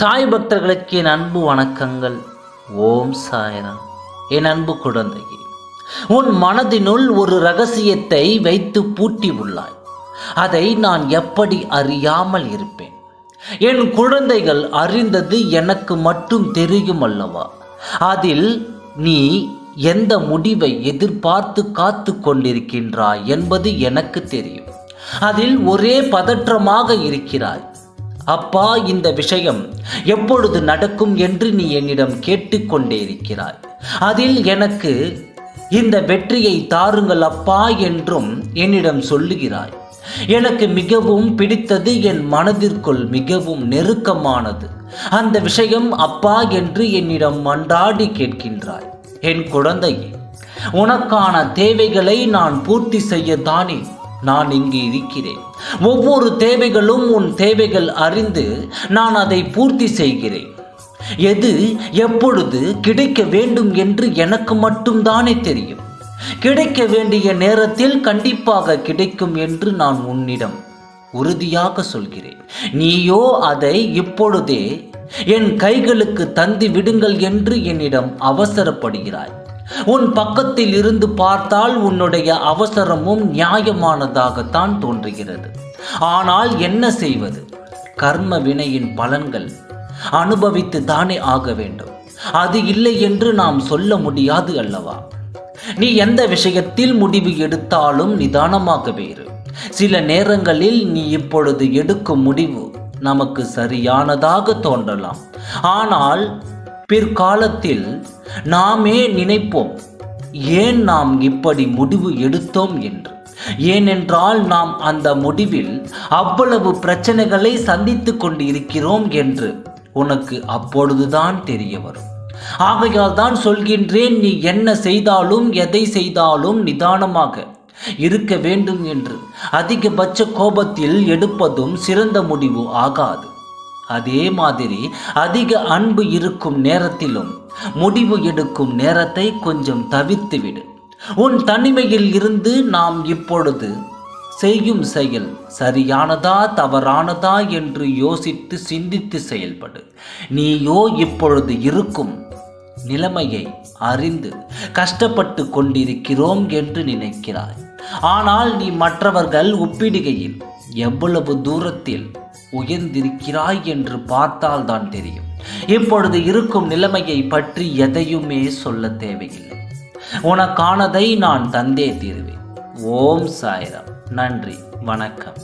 சாய் பக்தர்களுக்கு என் அன்பு வணக்கங்கள். ஓம் சாய்ராம். என் அன்பு குழந்தையே உன் மனதினுள் ஒரு ரகசியத்தை வைத்து பூட்டி உள்ளாய். அதை நான் எப்படி அறியாமல் இருப்பேன்? என் குழந்தைகள் அறிந்தது எனக்கு மட்டும் தெரியும் அல்லவா? அதில் நீ எந்த முடிவை எதிர்பார்த்து காத்து கொண்டிருக்கின்றாய் என்பது எனக்கு தெரியும். அதில் ஒரே பதற்றமாக இருக்கிறாய். அப்பா இந்த விஷயம் எப்பொழுது நடக்கும் என்று நீ என்னிடம் கேட்டுக்கொண்டே இருக்கிறாய் அதில் எனக்கு இந்த வெற்றியை தாருங்கள் அப்பா என்றும் என்னிடம் சொல்லுகிறாய். எனக்கு மிகவும் பிடித்தது என் மனதிற்குள் மிகவும் நெருக்கமானது. அந்த விஷயம் அப்பா என்று என்னிடம் மன்றாடி கேட்கின்றாய். என் குழந்தையே உனக்கான தேவைகளை நான் பூர்த்தி செய்யத்தானே நான் இங்கு இருக்கிறேன். ஒவ்வொரு தேவைகளும் உன் தேவைகள் அறிந்து நான் அதை பூர்த்தி செய்கிறேன். எது எப்பொழுது கிடைக்க வேண்டும் என்று எனக்கு மட்டும்தானே தெரியும். கிடைக்க வேண்டிய நேரத்தில் கண்டிப்பாக கிடைக்கும் என்று நான் உன்னிடம் உறுதியாக சொல்கிறேன். நீயோ அதை இப்பொழுதே என் கைகளுக்கு தந்து விடுங்கள் என்று என்னிடம் அவசரப்படுகிறாய். உன் பக்கத்தில் இருந்து பார்த்தால் உன்னுடைய அவசரமும் நியாயமானதாகத்தான் தோன்றுகிறது. ஆனால் என்ன செய்வது? கர்ம வினையின் பலன்கள் அனுபவித்து தானே ஆக வேண்டும். அது இல்லை என்று நாம் சொல்ல முடியாது அல்லவா? நீ எந்த விஷயத்தில் முடிவு எடுத்தாலும் நிதானமாகவே இரு சில நேரங்களில் நீ இப்பொழுது எடுக்கும் முடிவு நமக்கு சரியானதாக தோன்றலாம். ஆனால் பிற்காலத்தில் நாமே நினைப்போம் ஏன் நாம் இப்படி முடிவு எடுத்தோம்? என்று. ஏனென்றால் நாம் அந்த முடிவில் அவ்வளவு பிரச்சனைகளை சந்தித்து கொண்டு இருக்கிறோம் என்று உனக்கு அப்பொழுதுதான் தெரிய வரும். ஆகையால் தான் சொல்கின்றேன் நீ என்ன செய்தாலும் எதை செய்தாலும் நிதானமாக இருக்க வேண்டும் என்று. அதிகபட்ச கோபத்தில் எடுப்பதும் சிறந்த முடிவு ஆகாது. அதே மாதிரி அதிக அன்பு இருக்கும் நேரத்திலும் முடிவு எடுக்கும் நேரத்தை கொஞ்சம் தவிர்த்துவிடு. உன் தனிமையில் இருந்து நாம் இப்பொழுது செய்யும் செயல் சரியானதா தவறானதா என்று யோசித்து சிந்தித்து செயல்படு. நீயோ இப்பொழுது இருக்கும் நிலைமையை அறிந்து கஷ்டப்பட்டு கொண்டிருக்கிறோம் என்று நினைக்கிறாய். ஆனால் நீ மற்றவர்கள் ஒப்பிடுகையில் எவ்வளவு தூரத்தில் உயர்ந்திருக்கிறாய் என்று பார்த்தால் தான் தெரியும். இப்பொழுது இருக்கும் நிலைமையை பற்றி எதையுமே சொல்ல தேவையில்லை. உனக்கானதை நான் தந்தே தீருவேன். ஓம் சாய்ராம். நன்றி. வணக்கம்.